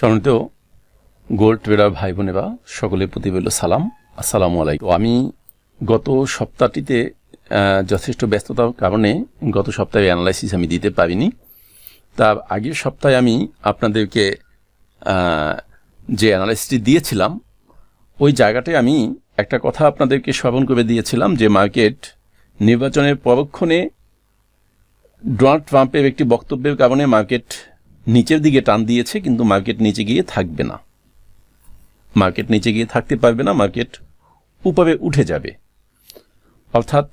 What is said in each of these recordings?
সম্মানিত gold tedder ভাই বোনেরা সকলের প্রতি সালাম। আসসালামু আলাইকুম। আমি গত সপ্তাহটিতে যথেষ্ট ব্যস্ততার কারণে গত সপ্তাহে অ্যানালাইসিস আমি দিতে পারিনি। তার আগের সপ্তাহে আমি আপনাদেরকে যে অ্যানালাইসিসটি দিয়েছিলাম, ওই জায়গাটায় আমি একটা কথা আপনাদেরকে স্মরণ করে দিয়েছিলাম যে মার্কেট নির্বাচনের পরক্ষণে ডোনাল্ড ট্রাম্পের একটি বক্তব্যের কারণে মার্কেট নিচের দিকে টান দিয়েছে, কিন্তু মার্কেট নিচে গিয়ে থাকবে না। মার্কেট নিচে গিয়ে থাকতে পারবে না, মার্কেট উপরে উঠে যাবে। অর্থাৎ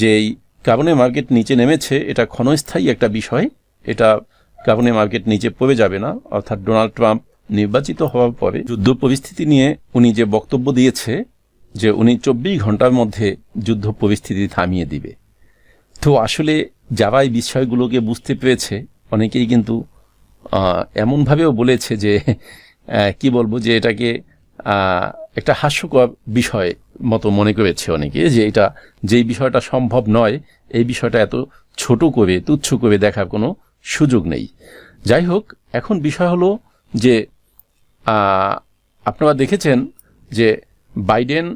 যেই কারণে মার্কেট নিচে নেমেছে, এটা ক্ষণস্থায়ী একটা বিষয়। এটা কারণে মার্কেট নিচে পড়ে যাবে না। অর্থাৎ ডোনাল্ড ট্রাম্প নির্বাচিত হওয়ার পরে যুদ্ধ পরিস্থিতি নিয়ে উনি যে বক্তব্য দিয়েছে, যে উনি চব্বিশ ঘণ্টার মধ্যে যুদ্ধ পরিস্থিতি থামিয়ে দিবে। তো আসলে যারা এই বিষয়গুলোকে বুঝতে পেরেছে, অনেকেই কিন্তু এমনভাবেও বলেছে যে কি বলব যে এটাকে একটা হাস্যকর বিষয় মতো মনে করেছে অনেকে, যে এটা যেই বিষয়টা সম্ভব নয়, এই বিষয়টা এত ছোট করে, তুচ্ছ করে দেখার কোনো সুযোগ নেই। যাই হোক, এখন বিষয় হলো যে আপনারা দেখেছেন যে বাইডেন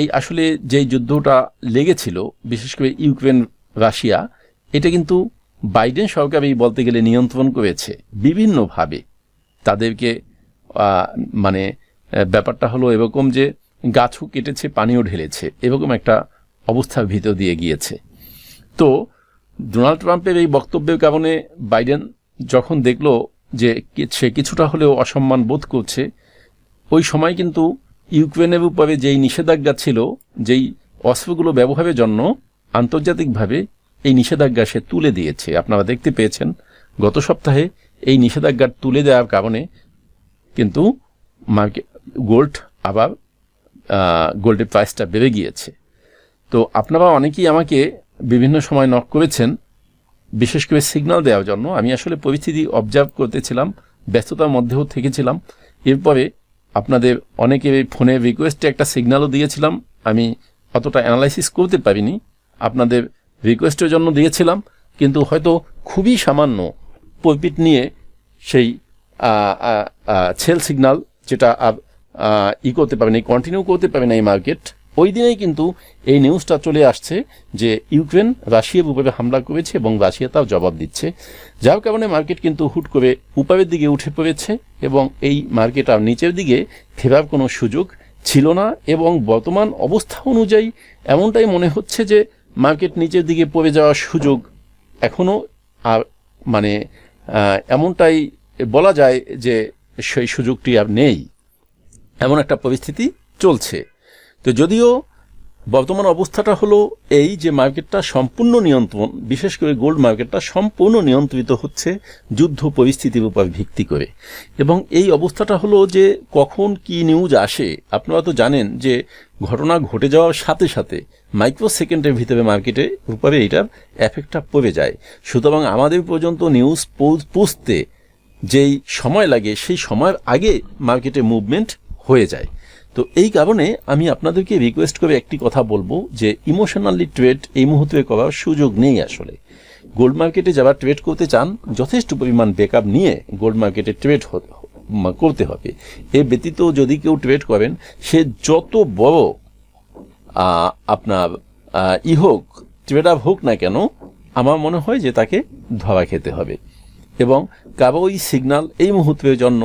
এই আসলে যেই যুদ্ধটা লেগেছিল, বিশেষ করে ইউক্রেন, রাশিয়া, এটা কিন্তু বাইডেন সরকার এই বলতে গেলে নিয়ন্ত্রণ করেছে বিভিন্নভাবে। তাদেরকে মানে ব্যাপারটা হলো এরকম যে গাছও কেটেছে, পানিও ঢেলেছে, এরকম একটা অবস্থার ভিতর দিয়ে গিয়েছে। তো ডোনাল্ড ট্রাম্পের এই বক্তব্যের কারণে বাইডেন যখন দেখল যে সে কিছুটা হলেও অসম্মান বোধ করছে, ওই সময় কিন্তু ইউক্রেনের উপরে যেই নিষেধাজ্ঞা ছিল, যেই অস্ত্রগুলো ব্যবহারের জন্য আন্তর্জাতিকভাবে এই নিষেধাজ্ঞা সে তুলে দিয়েছে। আপনারা দেখতে পেয়েছেন, গত সপ্তাহে এই নিষেধাজ্ঞা তুলে দেওয়ার কারণে কিন্তু মার্কেট গোল্ড আবার গোল্ডের প্রাইসটা বেড়ে গিয়েছে। তো আপনারা অনেকেই আমাকে বিভিন্ন সময় নক করেছেন, বিশেষ করে সিগন্যাল দেওয়ার জন্য। আমি আসলে পরিস্থিতি অবজার্ভ করতেছিলাম, ব্যস্ততার মধ্যেও থেকেছিলাম। এরপরে আপনাদের অনেকে ফোনে রিকোয়েস্টে একটা সিগন্যালও দিয়েছিলাম। আমি অতটা অ্যানালাইসিস করতে পারিনি। আপনাদের রিকোয়েস্টের জন্য দিয়েছিলাম, কিন্তু হয়তো খুবই সামান্য পরিপিট নিয়ে সেই সেল সিগন্যাল যেটা আর ই করতে পারে না কন্টিনিউ করতে পারে না এই মার্কেট ওই দিনেই কিন্তু এই নিউজটা চলে আসছে যে ইউক্রেন রাশিয়ার উপরে হামলা করেছে এবং রাশিয়া তাও জবাব দিচ্ছে। যার কারণে মার্কেট কিন্তু হুট করে উপরের দিকে উঠে পড়েছে এবং এই মার্কেট আর নিচের দিকে ফেরার কোনো সুযোগ ছিল না এবং বর্তমান অবস্থা অনুযায়ী এমনটাই মনে হচ্ছে যে মার্কেট নিচের দিকে পড়ে যাওয়ার সুযোগ এখনও আর মানে এমনটাই বলা যায় যে সেই সুযোগটি আর নেই। এমন একটা পরিস্থিতি চলছে। তো যদিও বর্তমান অবস্থাটা হলো এই যে মার্কেটটা সম্পূর্ণ নিয়ন্ত্রণ, বিশেষ করে গোল্ড মার্কেটটা সম্পূর্ণ নিয়ন্ত্রিত হচ্ছে যুদ্ধ পরিস্থিতির উপর ভিত্তি করে। এবং এই অবস্থাটা হলো যে কখন কি নিউজ আসে, আপনারা তো জানেন যে ঘটনা ঘটে যাওয়ার সাথে সাথে মাইক্রো সেকেন্ডের ভিতরে মার্কেটে উপরে এটার এফেক্টটা পড়ে যায়। সুতরাং আমাদের পর্যন্ত নিউজ পৌঁছতে যেই সময় লাগে, সেই সময়ের আগে মার্কেটে মুভমেন্ট হয়ে যায়। তো এই কারণে আমি আপনাদেরকে রিকোয়েস্ট করে একটি কথা বলব যে ইমোশনালি ট্রেড এই মুহূর্তে করার সুযোগ নেই আসলে। গোল্ড মার্কেটে যারা ট্রেড করতে চান, যথেষ্ট পরিমাণ ব্যাকআপ নিয়ে গোল্ড মার্কেটে ট্রেড করতে হবে। এ ব্যতীত যদি কেউ ট্রেড করেন, সে যত বড় আপনার ই হোক ট্রেডার হোক না কেন, আমার মনে হয় যে তাকে ধরা খেতে হবে। এবং কারও ওই সিগন্যাল এই মুহূর্তের জন্য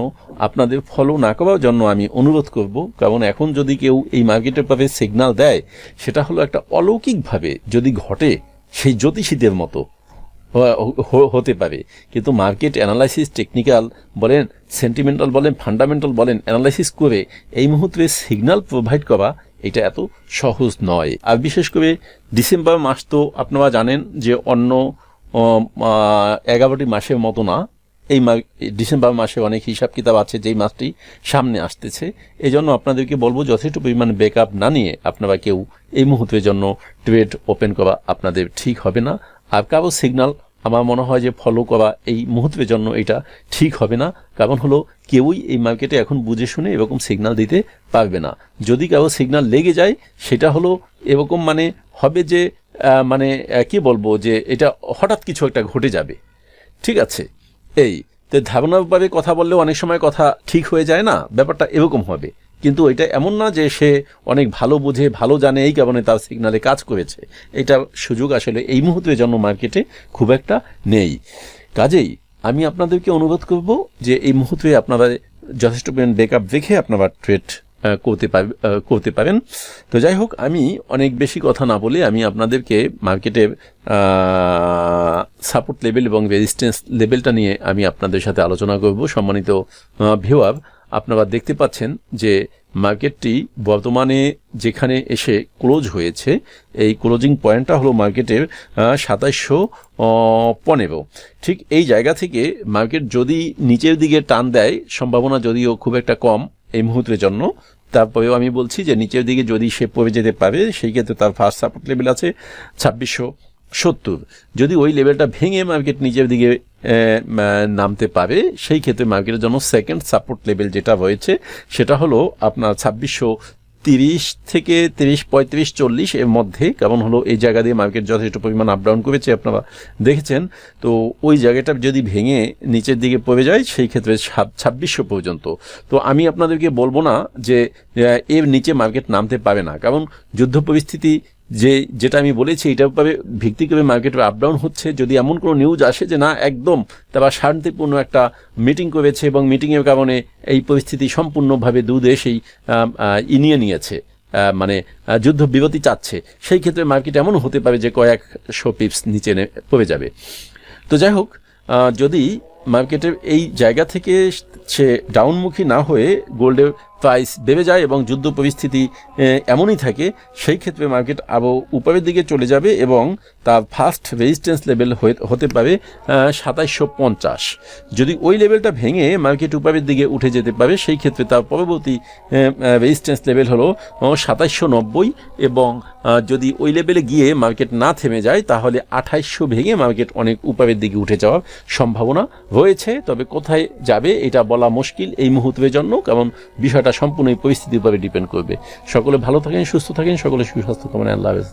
আপনাদের ফলো না করার জন্য আমি অনুরোধ করব, কারণ এখন যদি কেউ এই মার্কেটের পাবে সিগন্যাল দেয়, সেটা হলো একটা অলৌকিকভাবে যদি ঘটে, সেই জ্যোতিষীদের মতো হতে পারে। কিন্তু মার্কেট অ্যানালাইসিস টেকনিক্যাল বলেন সেন্টিমেন্টাল বলেন ফান্ডামেন্টাল বলেন অ্যানালাইসিস করে এই মুহূর্তে সিগনাল প্রোভাইড করা, এটা এত সহজ নয়। আর বিশেষ করে ডিসেম্বর মাস তো আপনারা জানেন যে অন্য এগারোটি মাসের মতো না। এই ডিসেম্বর মাসে অনেক হিসাব কিতাব আছে, যেই মাসটি সামনে আসতেছে। এই জন্য আপনাদেরকে বলব, যথেষ্ট পরিমাণ ব্যাকআপ না নিয়ে আপনারা কেউ এই মুহূর্তের জন্য ট্রেড ওপেন করা আপনাদের ঠিক হবে না। আর কারও সিগনাল আমার মনে হয় যে ফলো করা এই মুহূর্তের জন্য এটা ঠিক হবে না। কারণ হলো, কেউই এই মার্কেটে এখন বুঝে শুনে এরকম সিগনাল দিতে পারবে না। যদি কারও সিগনাল লেগে যায়, সেটা হলো এরকম মানে হবে যে মানে কি বলব যে, এটা হঠাৎ কিছু একটা ঘটে যাবে। ঠিক আছে? এই, তো ধারণাভাবে কথা বললেও অনেক সময় কথা ঠিক হয়ে যায় না, ব্যাপারটা এরকম হবে। কিন্তু এটা এমন না যে সে অনেক ভালো বুঝে, ভালো জানে, এই কারণে তার সিগনালে কাজ করেছে। এটা সুযোগ আসলে এই মুহূর্তে জন্য মার্কেটে খুব একটা নেই। কাজেই আমি আপনাদেরকে অনুরোধ করব যে, এই মুহূর্তে আপনারা যথেষ্ট পরিমাণ ব্যাকআপ দেখে আপনারা ট্রেড করতে পার- আহ, করতে পারেন। তো যাই হোক আমি অনেক বেশি কথা না বলে আমি আপনাদেরকে মার্কেটের সাপোর্ট লেভেল এবং রেজিস্ট্যান্স লেভেলটা নিয়ে আমি আপনাদের সাথে আলোচনা করব। সম্মানিত ভিওয়ার আপনারা দেখতে পাচ্ছেন যে মার্কেটটি বর্তমানে যেখানে এসে ক্লোজ হয়েছে এই ক্লোজিং পয়েন্টটা হলো মার্কেটের সাতাশশো পনেরো। ঠিক এই জায়গা থেকে মার্কেট যদি নিচের দিকে টান দেয় সম্ভাবনা যদিও খুব একটা কম এই মুহূর্তের জন্য। তারপরেও আমি বলছি যে নিচের দিকে যদি সে পড়ে যেতে পারে, সেই ক্ষেত্রে তার ফার্স্ট সাপোর্ট লেভেল আছে ছাব্বিশশো সত্তর। যদি ওই লেভেলটা ভেঙে মার্কেট নিচের দিকে নামতে পারে, সেই ক্ষেত্রে মার্কেটের জন্য সেকেন্ড সাপোর্ট লেভেল যেটা রয়েছে, সেটা হলো আপনার ছাব্বিশশো তিরিশ থেকে তিরিশ, পঁয়ত্রিশ, চল্লিশ এর মধ্যে কেমন হলো? এই জায়গা দিয়ে মার্কেট যথেষ্ট পরিমাণ আপ ডাউন করেছে, আপনারা দেখেছেন। তো ওই জায়গাটা যদি ভেঙে নিচের দিকে পড়ে যায়, সেই ক্ষেত্রে ছাব্বিশশো পর্যন্ত। তো আমি আপনাদেরকে বলব না যে এর নিচে মার্কেট নামতে পারে না। কারণ যুদ্ধ পরিস্থিতি যে, যেটা আমি বলেছি উপরে ভিত্তি করে মার্কেটে আপ ডাউন হচ্ছে। যদি এমন কোনো নিউজ আসে যে না, একদম তারা শান্তিপূর্ণ একটা মিটিং করেছে এবং মিটিংয়ের কারণে এই পরিস্থিতি সম্পূর্ণভাবে দু দেশেই ইনিয়ে নিয়েছে মানে যুদ্ধ বিরতি চাচ্ছে। সেই ক্ষেত্রে মার্কেট এমন হতে পারে যে কয়েকশো পিপস নিচে পড়ে যাবে। তো যাই হোক যদি মার্কেটের এই জায়গা থেকে সে ডাউনমুখী না হয়ে গোল্ডের প্রাইস বেড়ে যায় এবং যুদ্ধ পরিস্থিতি এমনই থাকে, সেই ক্ষেত্রে মার্কেট আরও উপরের দিকে চলে যাবে এবং তার ফার্স্ট রেজিস্ট্যান্স লেভেল হতে পারে সাতাইশশো পঞ্চাশ। যদি ওই লেভেলটা ভেঙে মার্কেট উপরের দিকে উঠে যেতে পারে, সেই ক্ষেত্রে তার পরবর্তী রেজিস্ট্যান্স লেভেল হলো সাতাইশশো নব্বই এবং যদি ওই লেভেলে গিয়ে মার্কেট না থেমে যায়, তাহলে আঠাইশশো ভেঙে মার্কেট অনেক উপরের দিকে উঠে যাওয়ার সম্ভাবনা রয়েছে। তবে কোথায় যাবে, এটা বলা মুশকিল এই মুহূর্তের জন্য, কারণ বিষয়টা সম্পূর্ণ এই পরিস্থিতির উপরে ডিপেন্ড করবে। সকলে ভালো থাকেন, সুস্থ থাকেন, সকলে সুস্বাস্থ্য কামনায় আল্লাহ হাফেজ।